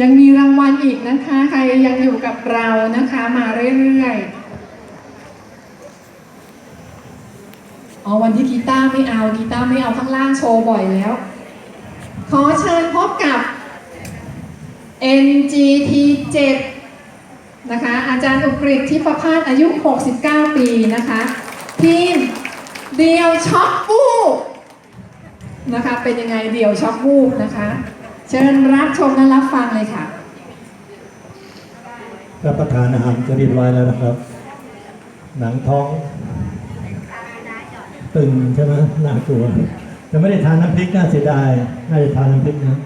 ยังมีรางวัลอีกนะคะ ใครยังอยู่กับเรานะคะมาเรื่อยๆอ๋อวันที่กีตาร์ไม่เอากีตาร์ไม่เอาข้างล่างโชว์บ่อยแล้ว ขอเชิญพบกับ NGT 7นะคะอาจารย์อุกฤษทิพพาสอายุ 69 ปีนะคะทีมเดียวช็อกวูบนะคะเป็นยังไงเดียวช็อกวูบนะคะ เชิญรับชมและรับฟังเลยค่ะ รับประทานอาหารก็เรียบร้อยแล้วนะครับ หนังท้อง ตึงใช่ไหมน่ากลัวแต่ไม่ได้ทานน้ำพริกน่าเสียดายน่าจะทานน้ำพริกนะ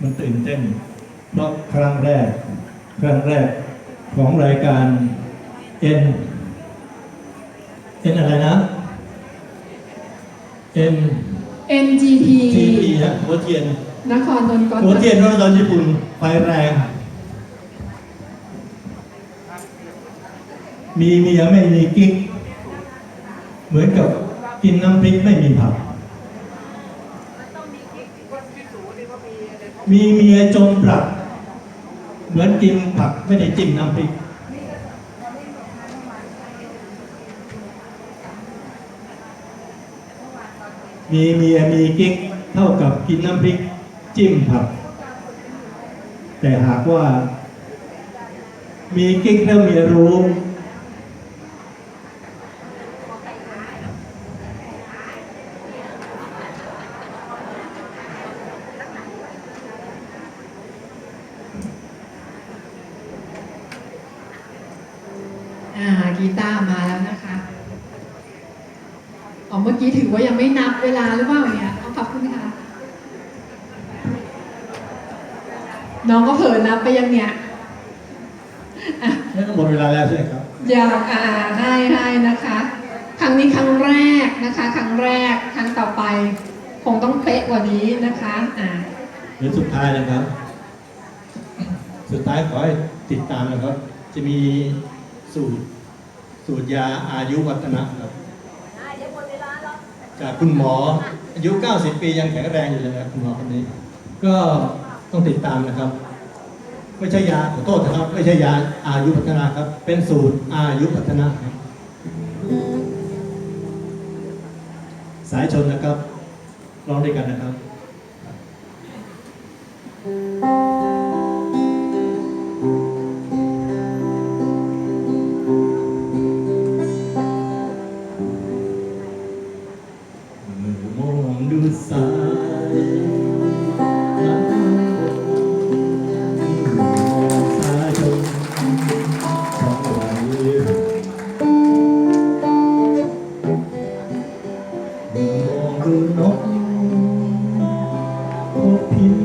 มันตื่นเต้นเพราะครั้งแรก ครั้งแรกของรายการ N N อะไรนะ N NGT ทีพีฮะหัวเทียน นครนนท์ก่อนหัวเทียนรัฐบาลญี่ปุ่นไฟแรง มีเมียไม่มีกิ๊ก เหมือนกับกินน้ำพริกไม่มีผัก มีเมียจมปลัก เหมือนกินผักไม่ได้จิ้มน้ำพริก มีเมียมีกิ๊กเท่ากับกินน้ำพริกจิ้มผัก แต่หากว่า มีกิ๊กแล้วเมียรู้ อ่ากีตาร์มาแล้วนะคะ อ๋อเมื่อกี้ถือว่ายังไม่นับเวลาหรือเปล่าเนี่ยอ๋อขอบคุณค่ะ น้องก็เผลอนับไปยังเนี่ยอะนี่ก็หมดเวลาแล้วใช่ไหมครับอยากอ่าให้ให้นะคะ ครั้งนี้ครั้งแรกนะคะ ครั้งแรกครั้งต่อไปคงต้องเป๊ะกว่านี้นะคะอ่าหรือสุดท้ายนะครับ สุดท้ายขอให้ติดตามนะครับ จะมีสูตรสูตรยาอายุวัฒนะครับ จากคุณหมออายุ 90 ปียังแข็งแรงอยู่เลยนะครับคุณหมอคนนี้ ก็ต้องติดตามนะครับ ไม่ใช่ยาขอโทษนะครับ ไม่ใช่ยาอายุพัฒนาครับ เป็นสูตรอายุพัฒนาครับสายชนนะครับร้องด้วยกันนะครับ you.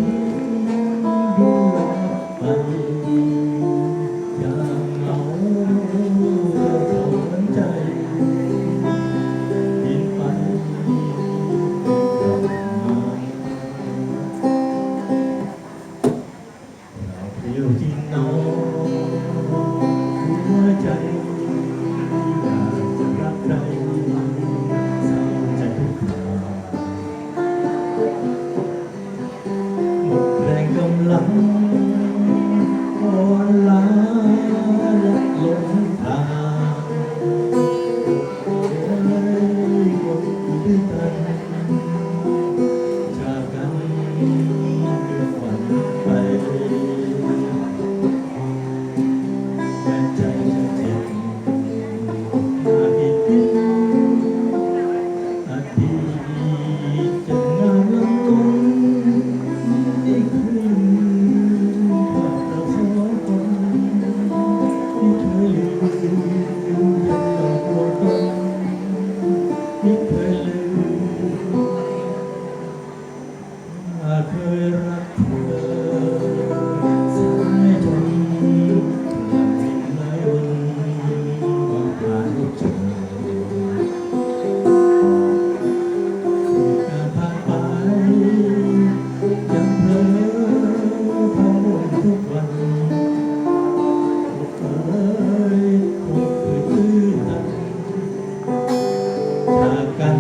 ากัน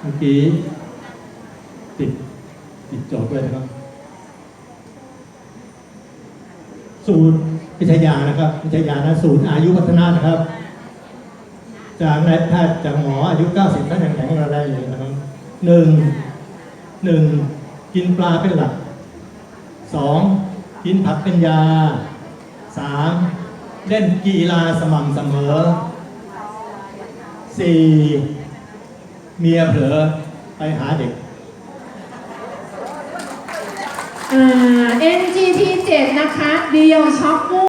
เมื่อกี้ติดติดจดไปนะครับ ศูนย์พิทยานะครับพิทยานะศูนย์อายุพัฒนานะครับ จากนายแพทย์จากหมออายุ 90ท่านยังแข็งแรงอยู่นะครับหนึ่งหนึ่งกินปลาเป็นหลักสองกินผักเป็นยาสามเล่นกีฬาสม่ำเสมอสี่เมียเผลอไปหาเด็ก อ่า NGT 7นะคะเดียวช็อปวู